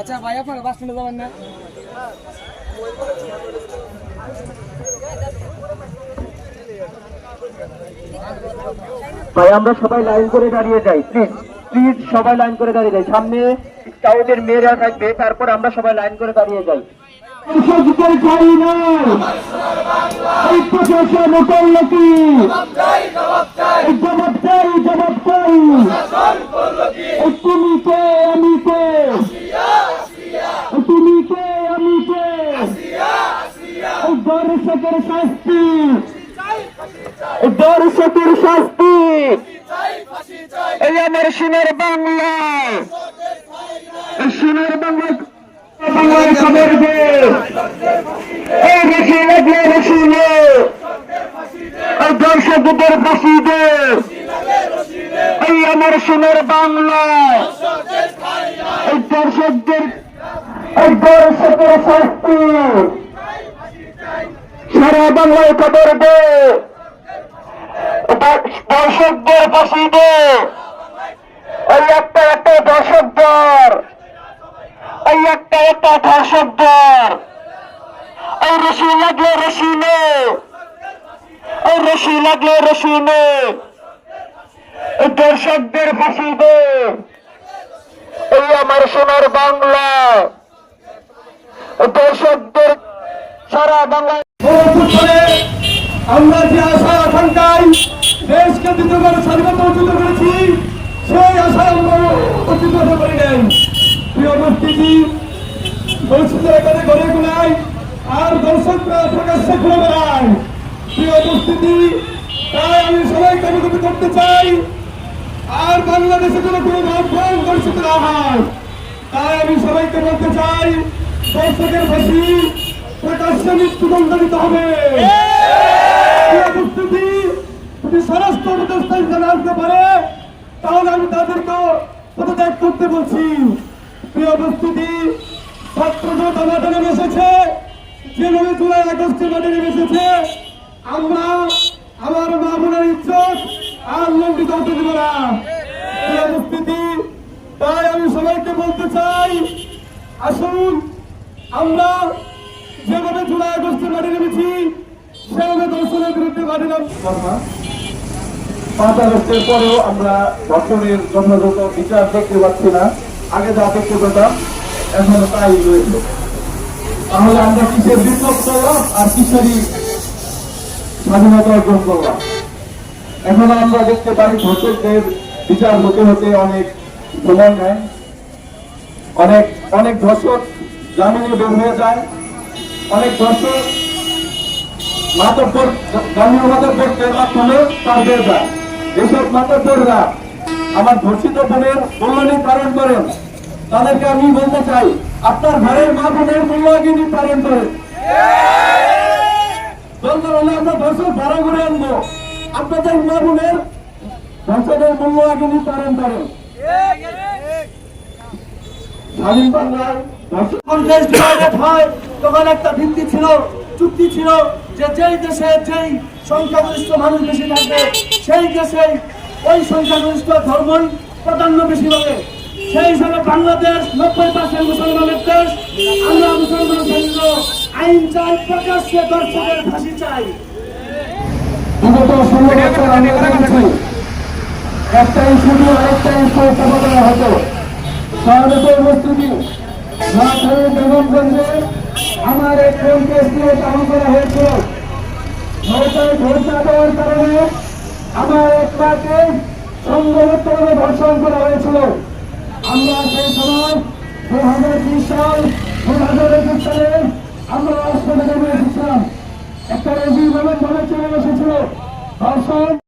আচ্ছা ভাই বাস স্ট্যান্ডে যাবেন না? ভাই, আমরা সবাই লাইন করে দাঁড়িয়ে যাই প্লিজ প্লিজ সবাই লাইন করে দাঁড়িয়ে যাই। সামনে স্কাউটের মেয়েরা থাকবে, তারপর আমরা সবাই লাইন করে দাঁড়িয়ে যাই। কৃষকদের চাই না এই প্রশাসন করল কি জবাব চাই জবাব চাই তুমি কে আমি কে তুমি কে আমি কে দর্শকের শাস্তি দর্শকের শাস্তি এই আমার সোনার বাংলা সোনার বাংলা বাংলার খবর দে এই বেশি লাগলে বেশি নে এই দর্শকদের ফাঁসি দে এই আমার সোনার বাংলা। এই দর্শকদের, এই দর্শকের শাস্তি। সারা বাংলায় খবর দে। দর্শকদের ফাঁসি দে। এই একটা একটা দর্শকদের। এই একটা একটা ধর্ষকদের এই রশি লাগলে রশি নে। এই রশি লাগলে রশি নে। দর্শকদের ফাঁসি এই আমার সোনার বাংলা। দর্শকদের সারা বাংলায় আমরা যে আশা আকাঙ্ক্ষায় দেশকে দ্বিতীয়বার স্বাধীনতা অর্জিত করেছি, সেই আশা আমরা অর্জিত হতে পারি নাই। প্রিয় উপস্থিতি মসজিদের এখানে গড়ে গুলাই আর দর্শকরা প্রকাশ্যে ঘুরে বেড়ায়। প্রিয় উপস্থিতি তাই আমি সবাইকে অনুরোধ করতে চাই আর বাংলাদেশে যেন কোনো মাধ্যম দর্শিত না হয় তাই আমি সবাইকে বলতে চাই, দর্শকের ফাঁসি প্রকাশ্যে মৃত্যুদণ্ড দিতে হবে যদি আসতে পারে, তাহলে আমি তাদেরকে করতে বলছি। প্রিয় মাঠে এসেছে আমরা, আমার মা ইজ্জত দর্শনের পাঁচ আগস্টের পরেও আমরা ধর্ষণের যথাযথ বিচার দেখতে পাচ্ছি না, আগে যা দেখতে পেতাম, এখনও তাই রয়েছে। তাহলে আমরা কিসের বিপ্লব করলাম আর কিসেরই স্বাধীনতা অর্জন করলাম? এখন আমরা দেখতে পাই ধর্ষকদের বিচার হতে হতে অনেক সময় নেয়। অনেক অনেক ধর্ষক জামিনে বের হয়ে যায়। অনেক ধর্ষক মাতব্বর মাধ্যমে তার বের যায় যেসব মাতব্বররা আমার ধর্ষিত বোনের পালন করেন। তাদেরকে আমি বলতে চাই, আপনার ঘরের মা বোনের মূল্যায়ন পালন করেন। দরকার হলে আমরা ধর্ষক ভাড়া করে আনব। আপনাদের মা বোনের ধর্ষকের মূল্যায়ন পালন করেন স্বাধীন হয়, তখন একটা ভিত্তি ছিল, চুক্তি ছিল যে যেই দেশে যেই সংখ্যাগরিষ্ঠ মানুষ বেশি থাকবে, সেই দেশে ওই সংখ্যাগরিষ্ঠ ধর্মই প্রাধান্য বেশি পাবে। সেই হিসাবে বাংলাদেশ নব্বই পার্সেন্ট মুসলমানের দেশ, আমরা মুসলমান আইন চাই, প্রকাশ্যে দর্শকের ফাঁসি চাই। আমি বলছি একটা ইস্যু দিয়ে আরেকটা ইস্যু আমার এক ফোনকে দিয়ে চালু করা হয়েছিল। নৌকায় ভোট না দেওয়ার কারণে আমার এক মাকে সংঘবদ্ধভাবে ধর্ষণ করা হয়েছিল। আমরা সেই সময় দু হাজার বিশ সাল দু হাজার একুশ সালে আমরা রাষ্ট্রপতি এসেছিলাম একটা রেজি মোমেন্ট ভাবে চলে এসেছিল। ধর্ষণ